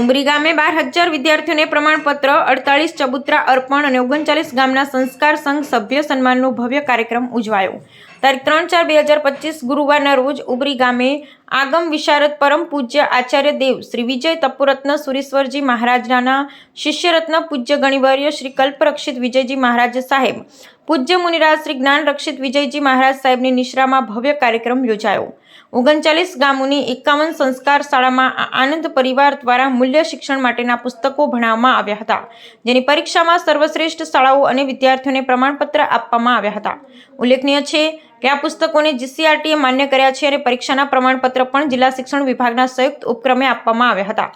ઉમરી ગામે બાર હજાર વિદ્યાર્થીઓને પ્રમાણપત્ર અડતાલીસ ચબુતરા અર્પણ અને ઓગણચાલીસ ગામના સંસ્કાર સંઘ સભ્ય સન્માનનો ભવ્ય કાર્યક્રમ ઉજવાયો. તારીખ ત્રણ ચાર બે હજાર પચીસ ગુરુવારના રોજ ઉબરી ગામે આગમ વિશારદ પરમ પૂજ્ય આચાર્ય દેવ શ્રી વિજય તપુરત્ન સુરેશ્વરજી મહારાજના શિષ્યરત્ન પૂજ્ય ગણિવર્ય શ્રી કલ્પરક્ષિત વિજયજી મહારાજ સાહેબ. પૂજ્ય મુનિરાજ શ્રી જ્ઞાન રક્ષિત વિજયજી મહારાજ સાહેબની નિશ્રામાં ભવ્ય કાર્યક્રમ યોજાયો. ઓગણચાલીસ ગામોની એકાવન સંસ્કાર શાળામાં આનંદ પરિવાર દ્વારા મૂલ્ય શિક્ષણ માટેના પુસ્તકો ભણાવવામાં આવ્યા હતા, જેની પરીક્ષામાં સર્વશ્રેષ્ઠ શાળાઓ અને વિદ્યાર્થીઓને પ્રમાણપત્ર આપવામાં આવ્યા હતા. ઉલ્લેખનીય છે કે આ પુસ્તકોને જીસીઆરટીએ માન્ય કર્યા છે અને પરીક્ષાના પ્રમાણપત્ર પણ જિલ્લા શિક્ષણ વિભાગના સંયુક્ત ઉપક્રમે આપવામાં આવ્યા હતા.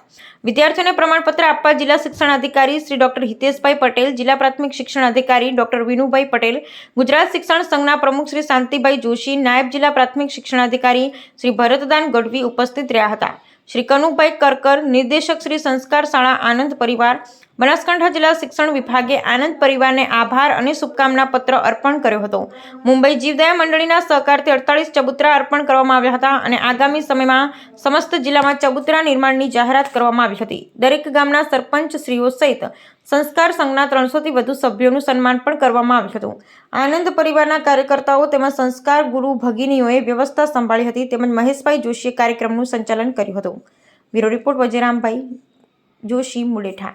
વિદ્યાર્થીઓને પ્રમાણપત્ર આપવા જિલ્લા શિક્ષણ અધિકારી શ્રી ડોક્ટર હિતેશભાઈ પટેલ, જિલ્લા પ્રાથમિક શિક્ષણ અધિકારી ડોક્ટર વિનુભાઈ પટેલ, ગુજરાત શિક્ષણ સંઘના પ્રમુખ શ્રી શાંતિભાઈ જોશી, નાયબ જિલ્લા પ્રાથમિક શિક્ષણ અધિકારી શ્રી ભરતદાન ગઢવી ઉપસ્થિત રહ્યા હતા. શ્રી કનુભાઈ કરકર, નિર્દેશક શ્રી સંસ્કાર શાળા આનંદ પરિવાર બનાસકાંઠા જિલ્લા શિક્ષણ વિભાગે આનંદ પરિવારને આભાર અને શુભકામના પત્ર અર્પણ કર્યો હતો. મુંબઈ જીવદયા મંડળીના સહકારથી અડતાલીસ ચબુતરા અર્પણ કરવામાં આવ્યા હતા અને આગામી સમયમાં સમસ્ત જિલ્લામાં ચબુતરા નિર્માણની જાહેરાત કરવામાં આવી હતી. દરેક ગામના સરપંચ શ્રીઓ સહિત સંસ્કાર સંઘના ત્રણસોથી વધુ સભ્યોનું સન્માન પણ કરવામાં આવ્યું હતું. આનંદ પરિવારના કાર્યકર્તાઓ તેમજ સંસ્કાર ગુરુ ભગિનીઓએ વ્યવસ્થા સંભાળી હતી તેમજ મહેશભાઈ જોશીએ કાર્યક્રમનું સંચાલન કર્યું હતું. Bureau report Vajerambhai Joshi Muletha